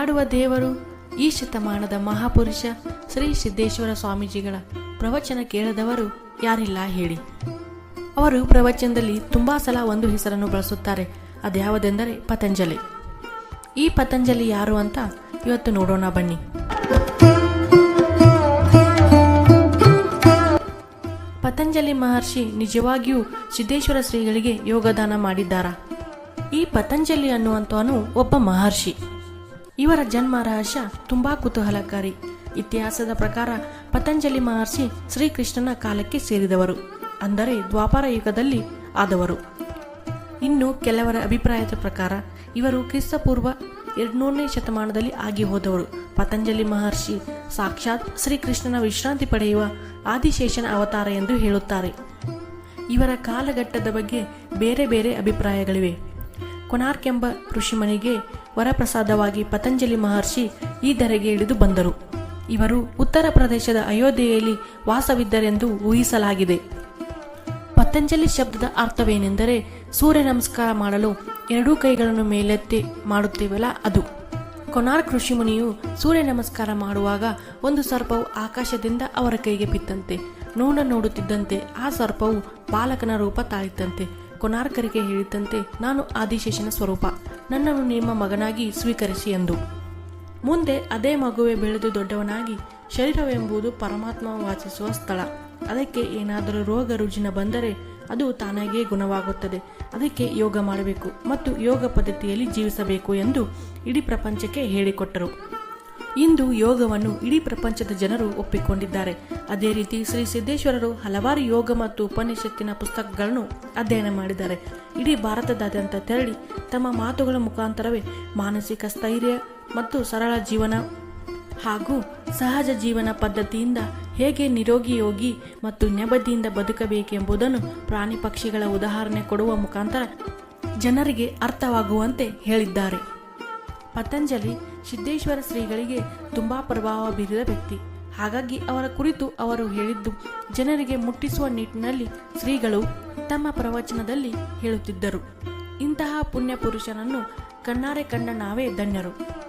ಕೊಂಡಾಡುವ ದೇವರು ಈ ಶತಮಾನದ ಮಹಾಪುರುಷ ಶ್ರೀ ಸಿದ್ದೇಶ್ವರ ಸ್ವಾಮೀಜಿಗಳ ಪ್ರವಚನ ಕೇಳದವರು ಯಾರಿಲ್ಲ ಹೇಳಿ. ಅವರು ಪ್ರವಚನದಲ್ಲಿ ತುಂಬಾ ಸಲ ಒಂದು ಹೆಸರನ್ನು ಬಳಸುತ್ತಾರೆ, ಅದ್ಯಾವುದೆಂದರೆ ಪತಂಜಲಿ. ಈ ಪತಂಜಲಿ ಯಾರು ಅಂತ ಇವತ್ತು ನೋಡೋಣ ಬನ್ನಿ. ಪತಂಜಲಿ ಮಹರ್ಷಿ ನಿಜವಾಗಿಯೂ ಸಿದ್ದೇಶ್ವರ ಶ್ರೀಗಳಿಗೆ ಯೋಗದಾನ ಮಾಡಿದ್ದಾರಾ? ಈ ಪತಂಜಲಿ ಅನ್ನುವಂಥವನು ಒಬ್ಬ ಮಹರ್ಷಿ. ಇವರ ಜನ್ಮ ರಹಸ್ಯ ತುಂಬಾ ಕುತೂಹಲಕಾರಿ. ಇತಿಹಾಸದ ಪ್ರಕಾರ ಪತಂಜಲಿ ಮಹರ್ಷಿ ಶ್ರೀಕೃಷ್ಣನ ಕಾಲಕ್ಕೆ ಸೇರಿದವರು, ಅಂದರೆ ದ್ವಾಪರ ಯುಗದಲ್ಲಿ ಆದವರು. ಇನ್ನು ಕೆಲವರ ಅಭಿಪ್ರಾಯದ ಪ್ರಕಾರ ಇವರು ಕ್ರಿಸ್ತಪೂರ್ವ ಎರಡ್ನೂರನೇ ಶತಮಾನದಲ್ಲಿ ಆಗಿ ಹೋದವರು. ಪತಂಜಲಿ ಮಹರ್ಷಿ ಸಾಕ್ಷಾತ್ ಶ್ರೀಕೃಷ್ಣನ ವಿಶ್ರಾಂತಿ ಪಡೆಯುವ ಆದಿಶೇಷನ ಅವತಾರ ಎಂದು ಹೇಳುತ್ತಾರೆ. ಇವರ ಕಾಲಘಟ್ಟದ ಬಗ್ಗೆ ಬೇರೆ ಬೇರೆ ಅಭಿಪ್ರಾಯಗಳಿವೆ. ಕೊನಾರ್ಕ್ ಎಂಬ ಋಷಿಮನಿಗೆ ವರಪ್ರಸಾದವಾಗಿ ಪತಂಜಲಿ ಮಹರ್ಷಿ ಈ ಧರೆಗೆ ಇಳಿದು ಬಂದರು. ಇವರು ಉತ್ತರ ಪ್ರದೇಶದ ಅಯೋಧ್ಯೆಯಲ್ಲಿ ವಾಸವಿದ್ದರೆಂದು ಊಹಿಸಲಾಗಿದೆ. ಪತಂಜಲಿ ಶಬ್ದದ ಅರ್ಥವೇನೆಂದರೆ ಸೂರ್ಯ ನಮಸ್ಕಾರ ಮಾಡಲು ಎರಡೂ ಕೈಗಳನ್ನು ಮೇಲೆತ್ತಿ ಮಾಡುತ್ತೇವಲ್ಲ ಅದು. ಕೊನಾರ್ಕ್ ಋಷಿಮುನಿಯು ಸೂರ್ಯ ನಮಸ್ಕಾರ ಮಾಡುವಾಗ ಒಂದು ಸರ್ಪವು ಆಕಾಶದಿಂದ ಅವರ ಕೈಗೆ ಬಿತ್ತಂತೆ ನೋಡ ನೋಡುತ್ತಿದ್ದಂತೆ ಆ ಸರ್ಪವು ಬಾಲಕನ ರೂಪ ತಾಳಿತಂತೆ ಕೊನಾರ್ಕರಿಗೆ ಹೇಳಿದಂತೆ ನಾನು ಆದಿಶೇಷನ ಸ್ವರೂಪ. ನನ್ನನ್ನು ನಿಮ್ಮ ಮಗನಾಗಿ ಸ್ವೀಕರಿಸಿ ಎಂದು. ಮುಂದೆ ಅದೇ ಮಗುವೆ ಬೆಳೆದು ದೊಡ್ಡವನಾಗಿ ಶರೀರವೆಂಬುದು ಪರಮಾತ್ಮ ವಾಸಿಸುವ ಸ್ಥಳ. ಅದಕ್ಕೆ ಏನಾದರೂ ರೋಗ ರುಜಿನ ಬಂದರೆ ಅದು ತಾನಾಗಿಯೇ ಗುಣವಾಗುತ್ತದೆ. ಅದಕ್ಕೆ ಯೋಗ ಮಾಡಬೇಕು ಮತ್ತು ಯೋಗ ಪದ್ಧತಿಯಲ್ಲಿ ಜೀವಿಸಬೇಕು ಎಂದು ಇಡೀ ಪ್ರಪಂಚಕ್ಕೆ ಹೇಳಿಕೊಟ್ಟರು. ಇಂದು ಯೋಗವನ್ನು ಇಡೀ ಪ್ರಪಂಚದ ಜನರು ಒಪ್ಪಿಕೊಂಡಿದ್ದಾರೆ. ಅದೇ ರೀತಿ ಶ್ರೀ ಸಿದ್ದೇಶ್ವರರು ಹಲವಾರು ಯೋಗ ಮತ್ತು ಉಪನಿಷತ್ತಿನ ಪುಸ್ತಕಗಳನ್ನು ಅಧ್ಯಯನ ಮಾಡಿದ್ದಾರೆ. ಇಡೀ ಭಾರತದಾದ್ಯಂತ ತೆರಳಿ ತಮ್ಮ ಮಾತುಗಳ ಮುಖಾಂತರವೇ ಮಾನಸಿಕ ಸ್ಥೈರ್ಯ ಮತ್ತು ಸರಳ ಜೀವನ ಹಾಗೂ ಸಹಜ ಜೀವನ ಪದ್ಧತಿಯಿಂದ ಹೇಗೆ ನಿರೋಗಿ ಯೋಗಿ ಮತ್ತು ನೆಬದಿಯಿಂದ ಬದುಕಬೇಕೆಂಬುದನ್ನು ಪ್ರಾಣಿ ಪಕ್ಷಿಗಳ ಉದಾಹರಣೆ ಕೊಡುವ ಮುಖಾಂತರ ಜನರಿಗೆ ಅರ್ಥವಾಗುವಂತೆ ಹೇಳಿದ್ದಾರೆ. ಪತಂಜಲಿ ಸಿದ್ದೇಶ್ವರ ಶ್ರೀಗಳಿಗೆ ತುಂಬಾ ಪ್ರಭಾವ ಬೀರಿದ ವ್ಯಕ್ತಿ. ಹಾಗಾಗಿ ಅವರ ಕುರಿತು ಅವರು ಹೇಳಿದ್ದು ಜನರಿಗೆ ಮುಟ್ಟಿಸುವ ನಿಟ್ಟಿನಲ್ಲಿ ಶ್ರೀಗಳು ತಮ್ಮ ಪ್ರವಚನದಲ್ಲಿ ಹೇಳುತ್ತಿದ್ದರು. ಇಂತಹ ಪುಣ್ಯ ಪುರುಷನನ್ನು ಕಣ್ಣಾರೆ ಕಂಡ ನಾವೇ ಧನ್ಯರು.